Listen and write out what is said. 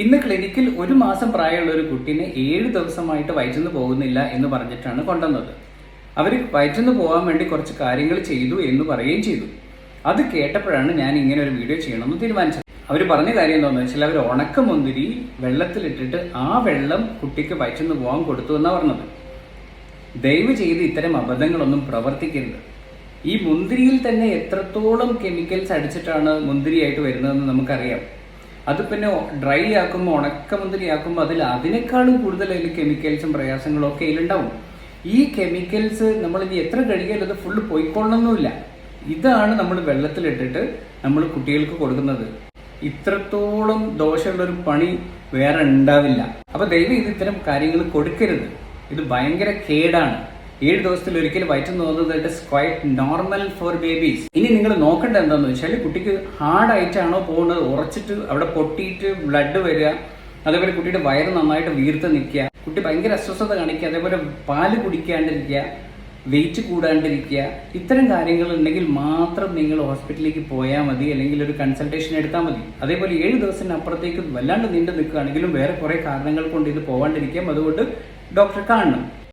ഇന്ന് ക്ലിനിക്കിൽ ഒരു മാസം പ്രായമുള്ള ഒരു കുട്ടീനെ ഏഴ് ദിവസമായിട്ട് വയറ്റുന്ന് പോകുന്നില്ല എന്ന് പറഞ്ഞിട്ടാണ് കൊണ്ടുവന്നത്. അവർ വയറ്റുന്ന് പോകാൻ വേണ്ടി കുറച്ച് കാര്യങ്ങൾ ചെയ്തു എന്ന് പറയുകയും ചെയ്തു. അത് കേട്ടപ്പോഴാണ് ഞാൻ ഇങ്ങനെ ഒരു വീഡിയോ ചെയ്യണമെന്ന് തീരുമാനിച്ചത്. അവർ പറഞ്ഞ കാര്യം എന്താണെന്ന് വെച്ചാൽ അവർ ഉണക്കമുന്തിരി വെള്ളത്തിലിട്ടിട്ട് ആ വെള്ളം കുട്ടിക്ക് വയറ്റുന്ന് പോകാൻ കൊടുത്തു എന്നാണ് പറഞ്ഞത്. ദയവ് ചെയ്ത് ഇത്തരം അബദ്ധങ്ങളൊന്നും പ്രവർത്തിക്കരുത്. ഈ മുന്തിരിയിൽ തന്നെ എത്രത്തോളം കെമിക്കൽസ് അടിച്ചിട്ടാണ് മുന്തിരിയായിട്ട് വരുന്നതെന്ന് നമുക്കറിയാം. അത് പിന്നെ ഡ്രൈ ആക്കുമ്പോൾ ഉണക്ക മുന്തിരി ആക്കുമ്പോൾ അതിൽ അതിനേക്കാളും കൂടുതൽ അതിൽ കെമിക്കൽസും പ്രയാസങ്ങളും ഒക്കെ അതിലുണ്ടാവും. ഈ കെമിക്കൽസ് നമ്മൾ ഇനി എത്ര കഴുകിയാലും അത് ഫുള്ള് പോയിക്കൊള്ളണമെന്നില്ല ഇതാണ് നമ്മൾ വെള്ളത്തിലിട്ടിട്ട് നമ്മൾ കുട്ടികൾക്ക് കൊടുക്കുന്നത്. ഇത്രത്തോളം ദോഷമുള്ള ഒരു പണി വേറെ ഉണ്ടാവില്ല. അപ്പൊ ദയവ് ഇത് ഇത്തരം കാര്യങ്ങൾ കൊടുക്കരുത്. ഇത് ഭയങ്കര കേടാണ്. ഏഴ് ദിവസത്തിൽ ഒരിക്കലും വയറ്റം തോന്നുന്നത് ക്വൈറ്റ് നോർമൽ ഫോർ ബേബീസ് ഇനി നിങ്ങൾ നോക്കേണ്ട എന്താണെന്ന് വെച്ചാൽ കുട്ടിക്ക് ഹാർഡ് ആയിട്ടാണോ പോകുന്നത്? ഉറച്ചിട്ട് അവിടെ പൊട്ടിയിട്ട് ബ്ലഡ് വരിക അതേപോലെ കുട്ടിയുടെ വയറ് നന്നായിട്ട് വീർത്ത് നിൽക്കുക കുട്ടി ഭയങ്കര അസ്വസ്ഥത കാണിക്കുക അതേപോലെ പാൽ കുടിക്കാണ്ടിരിക്കുക വെയിറ്റ് കൂടാണ്ടിരിക്കുക ഇത്തരം കാര്യങ്ങൾ ഉണ്ടെങ്കിൽ മാത്രം നിങ്ങൾ ഹോസ്പിറ്റലിലേക്ക് പോയാൽ മതി അല്ലെങ്കിൽ ഒരു കൺസൾട്ടേഷൻ എടുത്താൽ മതി. അതേപോലെ ഏഴ് ദിവസത്തിന് അപ്പുറത്തേക്ക് വല്ലാണ്ട് നീണ്ടു നിൽക്കുകയാണെങ്കിലും വേറെ കുറേ കാരണങ്ങൾ കൊണ്ട് ഇത് പോകാണ്ടിരിക്കാം അതുകൊണ്ട് ഡോക്ടറെ കാണണം.